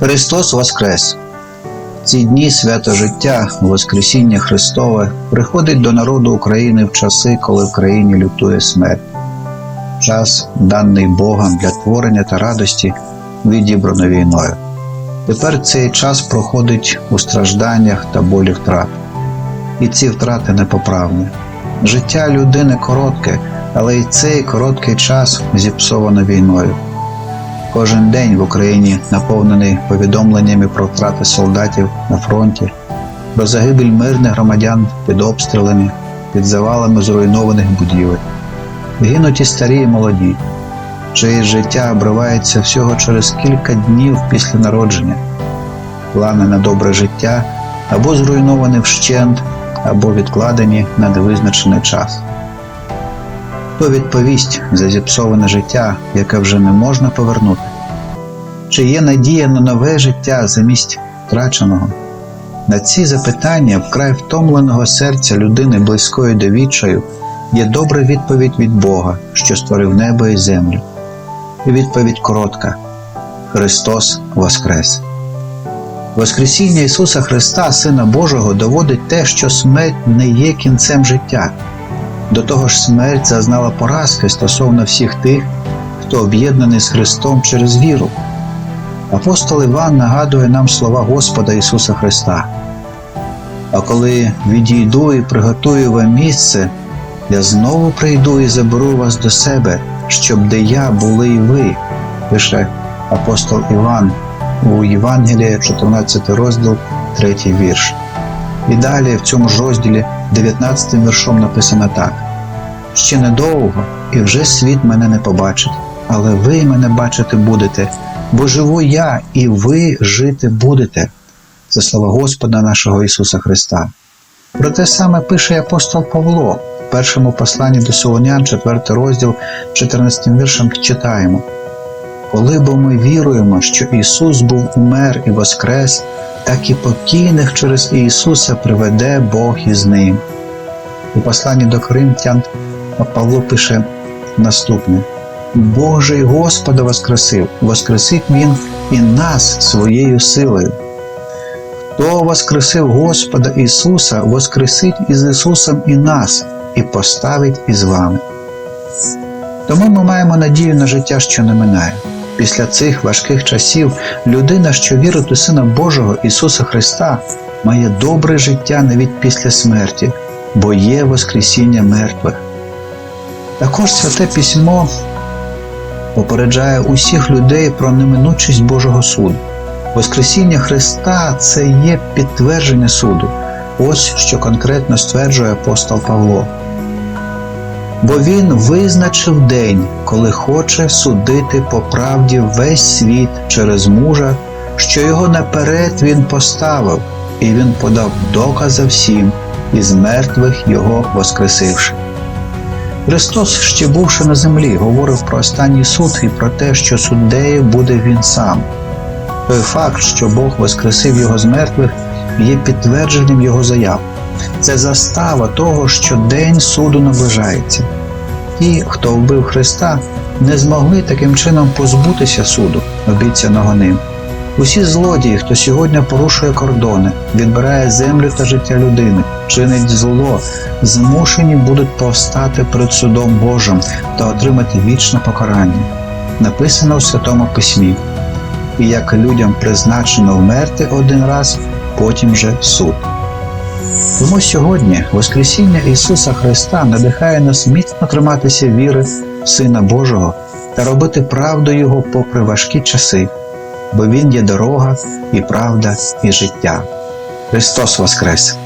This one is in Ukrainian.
Христос Воскрес! Ці дні свято життя, Воскресіння Христове приходить до народу України в часи, коли в країні лютує смерть. Час, даний Богом для творення та радості, відібрано війною. Тепер цей час проходить у стражданнях та болі втрат. І ці втрати непоправні. Життя людини коротке, але й цей короткий час зіпсовано війною. Кожен день в Україні наповнений повідомленнями про втрати солдатів на фронті, про загибель мирних громадян під обстрілами, під завалами зруйнованих будівель. Гинуть і старі і молоді, чиє життя обривається всього через кілька днів після народження. Плани на добре життя або зруйновані вщент, або відкладені на невизначений час. Хто відповість за зіпсоване життя, яке вже не можна повернути? Чи є надія на нове життя замість втраченого? На ці запитання вкрай втомленого серця людини близької до відчаю є добра відповідь від Бога, що створив небо і землю. І відповідь коротка: Христос Воскрес! Воскресіння Ісуса Христа, Сина Божого, доводить те, що смерть не є кінцем життя. До того ж, смерть зазнала поразки стосовно всіх тих, хто об'єднаний з Христом через віру. Апостол Іван нагадує нам слова Господа Ісуса Христа. А коли відійду і приготую вам місце, я знову прийду і заберу вас до себе, щоб де я були і ви, пише апостол Іван у Євангелії, 14 розділ, 3 вірш. І далі в цьому ж розділі 19 віршом написано так: Ще недовго, і вже світ мене не побачить, але ви мене бачити будете, бо живу я, і ви жити будете. Це слова Господа нашого Ісуса Христа. Про те саме пише апостол Павло в першому посланні до Солонян, 4 розділ, 14 віршем читаємо. Коли бо ми віруємо, що Ісус був умер і воскрес, так і покійних через Ісуса приведе Бог із ним. У посланні до Коринтян Павло пише наступне: Бог же й Господа воскресив, воскресив Він і нас своєю силою. Хто воскресив Господа Ісуса, воскресить із Ісусом і нас, і поставить із вами. Тому ми маємо надію на життя, що не минає. Після цих важких часів людина, що вірить у Сина Божого Ісуса Христа, має добре життя навіть після смерті, бо є Воскресіння мертвих. Також Святе Письмо попереджає усіх людей про неминучість Божого суду. Воскресіння Христа це є підтвердження суду. Ось що конкретно стверджує апостол Павло. Бо він визначив день, коли хоче судити по правді весь світ через мужа, що його наперед він поставив, і він подав докази всім, із мертвих його воскресивши. Христос, ще бувши на землі, говорив про останній суд і про те, що суддею буде він сам. Той факт, що Бог воскресив його з мертвих, є підтвердженням його заяв. Це застава того, що день суду наближається. Ті, хто вбив Христа, не змогли таким чином позбутися суду, обіцяного ним. Усі злодії, хто сьогодні порушує кордони, відбирає землю та життя людини, чинить зло, змушені будуть повстати перед судом Божим та отримати вічне покарання. Написано в Святому Письмі. І як людям призначено вмерти один раз, потім же суд. Тому сьогодні Воскресіння Ісуса Христа надихає нас міцно триматися віри в Сина Божого та робити правду Його попри важкі часи, бо Він є дорога і правда, і життя. Христос Воскрес!